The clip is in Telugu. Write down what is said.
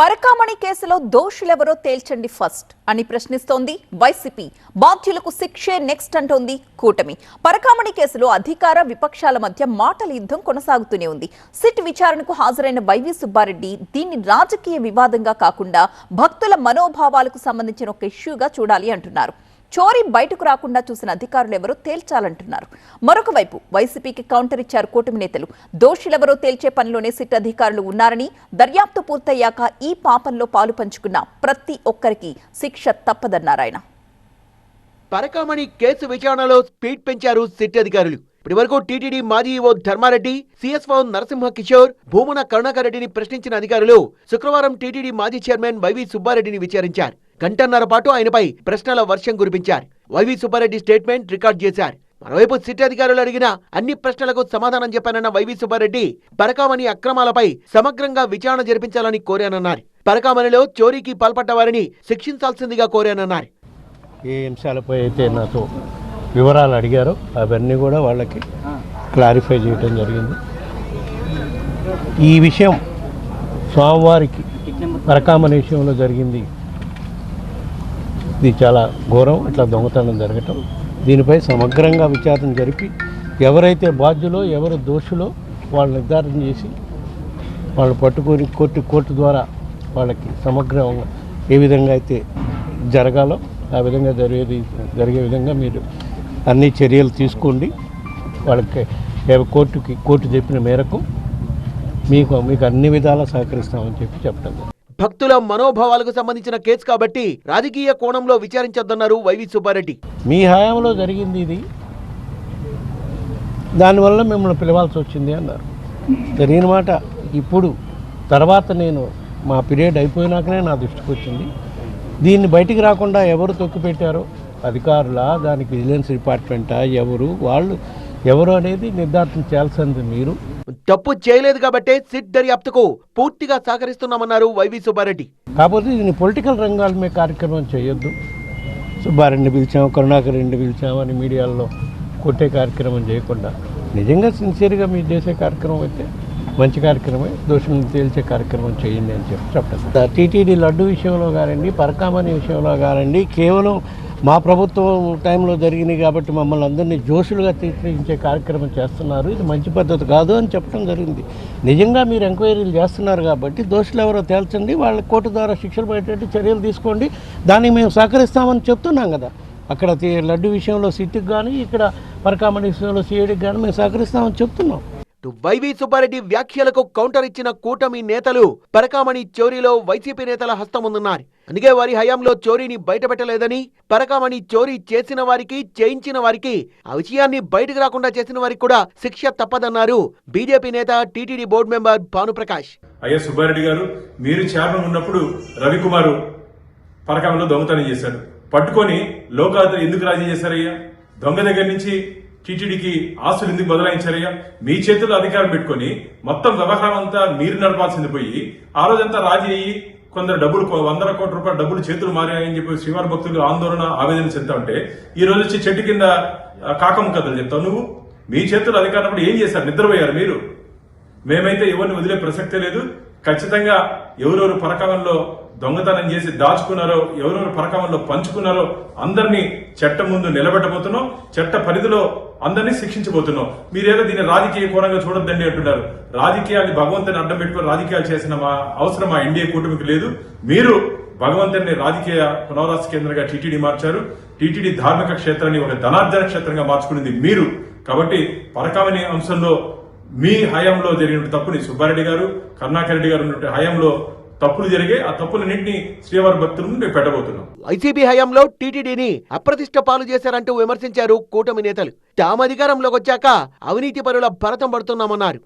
పరకామణి కేసులో దోషులెవరో తేల్చండి ఫస్ట్ అని ప్రశ్నిస్తోంది వైసీపీ. బాధ్యులకు శిక్షే నెక్స్ట్ అంటోంది కూటమి. పరకామణి కేసులో అధికార విపక్షాల మధ్య మాటల యుద్ధం కొనసాగుతూనే ఉంది. సిట్ విచారణకు హాజరైన వైవి సుబ్బారెడ్డి దీన్ని రాజకీయ వివాదంగా కాకుండా భక్తుల మనోభావాలకు సంబంధించిన ఒక ఇష్యూగా చూడాలి అంటున్నారు. చోరీ బయటకు రాకుండా చూసిన అధికారులు ఎవరో తేల్చాలంటున్నారు. మరొక వైపు వైసీపీకి కౌంటర్ ఇచ్చారు కూటమి నేతలు. దోషులెవరో తేల్చే పనిలోనే సిట్ అధికారులు ఉన్నారని దర్యాప్తు పూర్తయ్యాక ఈ పాపంలో పాలు పంచుకున్న ప్రతి ఒక్కరికి శిక్ష తప్పదన్నారాయన పరకామణి కేసు విచారణలో స్పీడ్ పెంచారు సిట్ అధికారులు. ఇప్పటివరకు టీటీడీ మాజీ ఓ ధర్మారెడ్డి సిఎస్ఓ నరసింహ కిషోర్ భూమన కరుణాకర్ రెడ్డిని ప్రశ్నించిన అధికారులు శుక్రవారం టీటీడీ మాజీ చైర్మన్ వైవి సుబ్బారెడ్డిని విచారించారు. గంటన్నర పాటు ఆయనపై ప్రశ్నల వర్షం కురిపించారు. వైవి సుబ్బారెడ్డి స్టేట్మెంట్ రికార్డ్ చేశారు. మరోవైపు సిటీ అధికారులు అడిగిన అన్ని ప్రశ్నలకు సమాధానం చెప్పానన్న వైవి సుబ్బారెడ్డి పరకామణి అక్రమాలపై సమగ్రంగా విచారణ జరిపించాలని కోరానన్నారు. పరకామణిలో చోరీకి పాల్పడ్డవారిని శిక్షించాల్సిందిగా కోరానన్నారు. ఏ అంశాలపై అయితే నాతో వివరాలు అడిగారో అవన్నీ కూడా వాళ్ళకి క్లారిఫై చేయడం జరిగింది. ఈ విషయం స్వామివారికి పరకామణి విషయంలో జరిగింది. ఇది చాలా ఘోరం ఇట్లా దొంగతనం జరగటం. దీనిపై సమగ్రంగా విచారణ జరిపి ఎవరైతే బాధ్యులో ఎవరు దోషులో వాళ్ళు నిర్ధారణ చేసి వాళ్ళు పట్టుకొని కోర్టు కోర్టు ద్వారా వాళ్ళకి సమగ్రంగా ఏ విధంగా అయితే జరగాలో ఆ విధంగా జరిగేది జరిగే విధంగా మీరు అన్ని చర్యలు తీసుకోండి. వాళ్ళకి ఏ- కోర్టుకి కోర్టు చెప్పిన మేరకు మీకు మీకు అన్ని విధాలా సహకరిస్తామని చెప్పి చెప్పడం భక్తుల మనోభావాలకు సంబంధించిన కేసు కాబట్టి రాజకీయ కోణంలో విచారించొద్దన్నారు వైవి సుబ్బారెడ్డి. మీ హయాంలో జరిగింది ఇది. దానివల్ల మిమ్మల్ని పిలవాల్సి వచ్చింది అన్నారు. జరిగిన మాట. ఇప్పుడు తర్వాత నేను మా పీరియడ్ అయిపోయినాకనే నా దృష్టికి వచ్చింది. దీన్ని బయటికి రాకుండా ఎవరు తొక్కిపెట్టారో అధికారుల దానికి విజిలెన్స్ డిపార్ట్మెంటా ఎవరు వాళ్ళు ఎవరు అనేది నిర్ధారణ చేయాల్సింది మీరు. తప్పు చేయలేదు కాబట్టే సిట్ దర్యాప్తుకు పూర్తిగా సహకరిస్తున్నామన్నారు వైవి సుబ్బారెడ్డి. కాకపోతే దీన్ని పొలిటికల్ రంగాల మీద కార్యక్రమం చేయొద్దు. సుబ్బారెడ్డిని పిలిచాము కరుణాకర్ రెడ్డిని పిలిచాము అని మీడియాలో కొట్టే కార్యక్రమం చేయకుండా. నిజంగా సిన్సియర్గా మీరు చేసే కార్యక్రమం అయితే మంచి కార్యక్రమే దోషులను తేల్చే కార్యక్రమం చేయండి అని చెప్పి చెప్పడం. టీటీడీ లడ్డు విషయంలో కానివ్వండి పరకామణి విషయంలో కానివ్వండి కేవలం మా ప్రభుత్వం టైంలో జరిగినాయి కాబట్టి మమ్మల్ని అందరినీ జోషులుగా తీర్చించే కార్యక్రమం చేస్తున్నారు. ఇది మంచి పద్ధతి కాదు అని చెప్పడం జరిగింది. నిజంగా మీరు ఎంక్వైరీలు చేస్తున్నారు కాబట్టి దోషులు ఎవరో తేల్చండి వాళ్ళ కోర్టు ద్వారా శిక్షలు పడేటట్టు చర్యలు తీసుకోండి దానికి మేము సహకరిస్తామని చెప్తున్నాం కదా. అక్కడ లడ్డు విషయంలో సిట్కి కానీ ఇక్కడ పరకామణి విషయంలో సిఐడికి కానీ మేము సహకరిస్తామని చెప్తున్నాం. ఇటు వైవి సుబ్బారెడ్డి వ్యాఖ్యలకు కౌంటర్ ఇచ్చిన కూటమి నేతలు పరకామణి చౌరీలో వైసీపీ నేతల హస్తముందున్నారు అందుకే వారి హయాంలో చోరీని బయటపెట్టలేదని పరకామణి చోరీ చేసిన వారికి చేయించిన వారికి ఆ విషయాన్ని బయటకు రాకుండా చేసిన వారికి కూడా శిక్ష తప్పదన్నారు బీజేపీ నేత టీటీడీ బోర్డు మెంబర్ భానుప్రకాష్. అయ్యా సుబ్బారెడ్డి గారు మీరు చైర్మన్ ఉన్నప్పుడు రవికుమారు పరకాంలో దొంగతనం చేశారు. పట్టుకొని లోకాలు ఎందుకు రాజీ చేశారయ్యా? దొంగ దగ్గర నుంచి టీటీడీకి ఆస్తులు ఎందుకు బదలాయించారయ్యా మీ చేతుల్లో అధికారం పెట్టుకొని మొత్తం వ్యవహారం అంతా మీరు నడపాల్సింది పోయి ఆ రోజంతా రాజీ అయ్యి కొందరు డబ్బులు వందల కోట్ల రూపాయల డబ్బులు చేతులు మారాయని చెప్పి శ్రీవారి భక్తులు ఆందోళన ఆవేదన చెందుతా ఉంటే ఈ రోజు వచ్చి చెట్టు కింద కాకమ్మ కథలు చెప్తావు నువ్వు? మీ చేతులు అధికారం ఏం చేశారు? నిద్రపోయారు మీరు? మేమైతే ఎవరిని వదిలే ప్రసక్తే లేదు. ఖచ్చితంగా ఎవరెవరు పరకాలంలో దొంగతనం చేసి దాచుకున్నారో ఎవరెవరు పరకాలంలో పంచుకున్నారో అందరినీ చట్టం ముందు నిలబెట్టబోతున్నాం చట్ట పరిధిలో అందరినీ శిక్షించబోతున్నాం. మీరేదో దీన్ని రాజకీయ కోణంగా చూడొద్దండి అంటున్నారు. రాజకీయాన్ని భగవంతుని అడ్డం పెట్టుకుని రాజకీయాలు చేసిన మా అవసరం మా ఎన్డీఏ కూటమికి లేదు. మీరు భగవంతుని రాజకీయ పునరాస కేంద్రంగా టీటీడీ మార్చారు. టీటీడీ ధార్మిక క్షేత్రాన్ని ఒక ధనార్జన క్షేత్రంగా మార్చుకునేది మీరు. కాబట్టి పరకామని అంశంలో మీ హయాంలో జరిగిన తప్పుని సుబ్బారెడ్డి గారు కరుణాకర్ రెడ్డి గారు ఉన్నటువంటి హయాంలో తప్పులు జరిగే ఆ తప్పులన్నింటినీ శ్రీవారి భక్తులను మేము పెట్టబోతున్నాం. వైసీపీ హయాంలో టీటీడీని అప్రతిష్ట పాలు చేశారంటూ విమర్శించారు కూటమి నేతలు. తాము అధికారంలోకి వచ్చాక అవినీతి పరుల భరతం పడుతున్నామన్నారు.